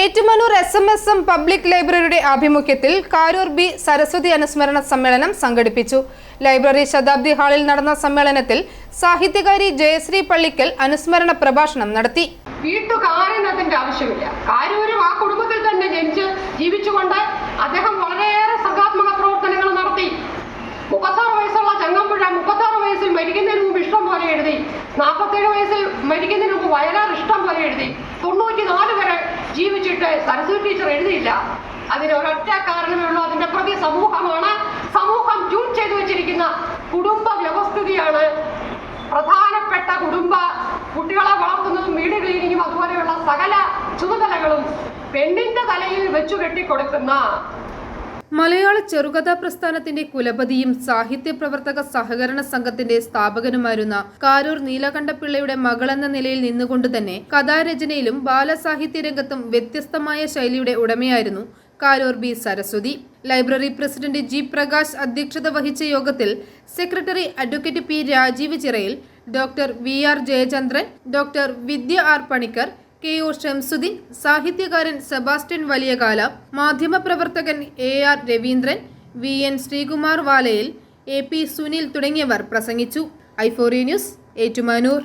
Ettumanoor S M S M public ലൈബ്രറിയുടെ ആഭിമുഖ്യത്തിൽ Karoor B Saraswati അനുസ്മരണ സമ്മേളനം സംഘടിപ്പിച്ചു. ലൈബ്രറി ശതാബ്ദി ഹാളിൽ നടന്ന സമ്മേളനത്തിൽ സാഹിത്യകാരി ജയശ്രീ പള്ളിക്കൽ അനുസ്മരണ പ്രഭാഷണം നടത്തി. വീട്ടുകാരൻ അതിന്റെ ആവശ്യമില്ല. കാരൂരും ആ കുടുംബത്തിൽ തന്നെ ജനിച്ച് ജീവിച്ചുകൊണ്ട് അദ്ദേഹം വളരെയേറെ സർഗാത്മക പ്രവർത്തനങ്ങൾ നടത്തി. മുപ്പത്താറ് വയസ്സുള്ള ചങ്ങമ്പുഴ മുപ്പത്താറ് വയസ്സിൽ മരിക്കുന്നതിന് മുമ്പ് ഇഷ്ടം പോലെ എഴുതി. നാൽപ്പത്തേഴ് വയസ്സിൽ മരിക്കുന്നതിന് മുമ്പ് വയലാർ ഇഷ്ടം പോലെ എഴുതി. തൊണ്ണൂറ്റി ജീവിച്ചിട്ട് സരസ്വതി ടീച്ചർ എഴുതിയില്ല. അതിന് ഒരൊറ്റ കാരണമേ ഉള്ളൂ. അതിന്റെ പ്രതി സമൂഹമാണ്. സമൂഹം ട്യൂൺ ചെയ്തു വെച്ചിരിക്കുന്ന കുടുംബ വ്യവസ്ഥിതിയാണ്. പ്രധാനപ്പെട്ട കുടുംബ കുട്ടികളെ വളർത്തുന്നതും വീട് ക്ലീനിങ്ങും അതുപോലെയുള്ള സകല ചുമതലകളും പെണ്ണിന്റെ തലയിൽ വെച്ചു കെട്ടിക്കൊടുക്കുന്ന മലയാള ചെറുകഥാ പ്രസ്ഥാനത്തിന്റെ കുലപതിയും സാഹിത്യ പ്രവർത്തക സഹകരണ സംഘത്തിന്റെ സ്ഥാപകനുമായിരുന്ന കാരൂർ നീലകണ്ഠപിള്ളയുടെ മകളെന്ന നിലയിൽ നിന്നുകൊണ്ട് തന്നെ കഥാരചനയിലും ബാലസാഹിത്യ രംഗത്തും വ്യത്യസ്തമായ ശൈലിയുടെ ഉടമയായിരുന്നു Karoor B Saraswathi. Library president G Prakash അധ്യക്ഷത വഹിച്ച യോഗത്തിൽ secretary advocate P Rajeev Chirayil doctor V R Jayachandran doctor Vidya R Panicker K O Shamsuddin സാഹിത്യകാരൻ സെബാസ്റ്റ്യൻ വലിയകാല മാധ്യമപ്രവർത്തകൻ A R Raveendran V N Sreekumar Valayil A P Sunil തുടങ്ങിയവർ പ്രസംഗിച്ചു. ഐഫോറി news Ettumanoor.